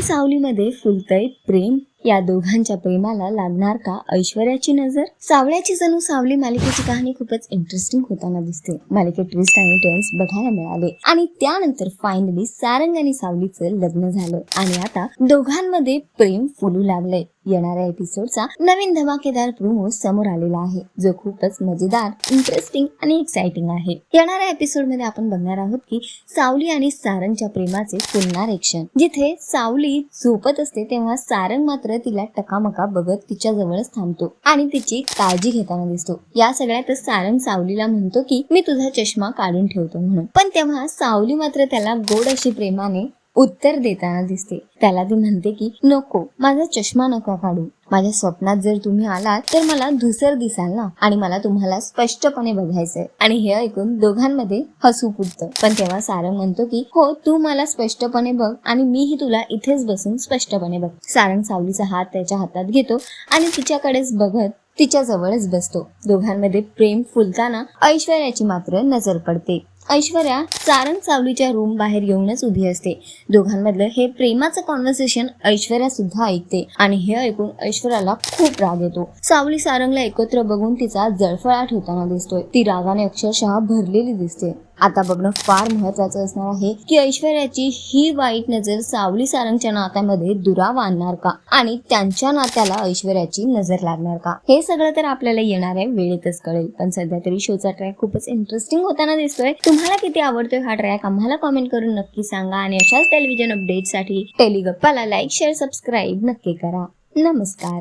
सावलीमध्ये फुलतय प्रेम या दोघांच्या प्रेमाला लागणार का ऐश्वर्याची नजर? सावळ्याची जणू सावली मालिकेची कहाणी खूपच इंटरेस्टिंग होताना दिसते. मालिकेत ट्विस्ट आणि टर्न्स बघायला मिळाले. आणि त्यानंतर फायनली सारंग आणि सावलीचं लग्न झालं. आणि आता दोघांमध्ये प्रेम फुलू लागलंय. येणाऱ्या एपिसोडचा नवीन धमाकेदार प्रोमो समोर आलेला आहे. जो खूपच मजेदार इंटरेस्टिंग आणि एक्साइटिंग आहे. येणाऱ्या एपिसोडमध्ये आपण बघणार आहोत की सावली आणि सारंगच्या प्रेमाचे फुलणार क्षण. जिथे सावली झोपत असते तेव्हा सारंग मात्र मात्र तिला टकामका बघत तिच्या जवळच थांबतो आणि तिची काळजी घेताना दिसतो. या सगळ्यातच सारंग सावलीला म्हणतो की मी तुझा चष्मा काढून ठेवतो म्हणून. पण तेव्हा सावली मात्र त्याला गोड अशी प्रेमाने उत्तर देताना दिसते. त्याला ती म्हणते की नको माझा चष्मा नका काढू. माझ्या स्वप्नात जर तुम्ही आलात तर मला धुसर दिसाल ना. आणि मला तुम्हाला स्पष्टपणे बघायचंय. आणि हे ऐकून दोघांमध्ये हसू फुटतं. पण तेव्हा सारंग म्हणतो की हो तू मला स्पष्टपणे बघ आणि मीही तुला इथेच बसून स्पष्टपणे बघ. सारंग सावलीचा हात त्याच्या हातात घेतो आणि तिच्याकडेच बघत तिच्या जवळच बसतो. दोघांमध्ये प्रेम फुलताना ऐश्वर्याची मात्र नजर पडते. ऐश्वर्या सारंग सावलीच्या रूम बाहेर येऊनच उभी असते. दोघांमधलं हे प्रेमाचं कॉन्व्हर्सेशन ऐश्वर्या सुद्धा ऐकते आणि हे ऐकून ऐश्वर्याला खूप राग येतो. सावली सारंगला एकत्र बघून तिचा जळफळाट होताना दिसतोय. ती रागाने अक्षरशः भरलेली दिसते. आता बघणं फार महत्वाचं असणार आहे की ऐश्वर्याची ही वाईट नजर सावली सारंगच्या नात्यामध्ये दुराव आणणार का? आणि त्यांच्या नात्याला ऐश्वर्याची नजर लागणार का? हे सगळं तर आपल्याला येणाऱ्या वेळेतच कळेल. पण सध्या तरी शोचा ट्रॅक खूपच इंटरेस्टिंग होताना दिसतोय. तुम्हाला किती आवडतोय हा ट्रॅक आम्हाला कॉमेंट करून नक्की सांगा आणि अशाच टेलिव्हिजन अपडेटसाठी टेलिगप्पाला लाईक शेअर सबस्क्राईब नक्की करा. नमस्कार.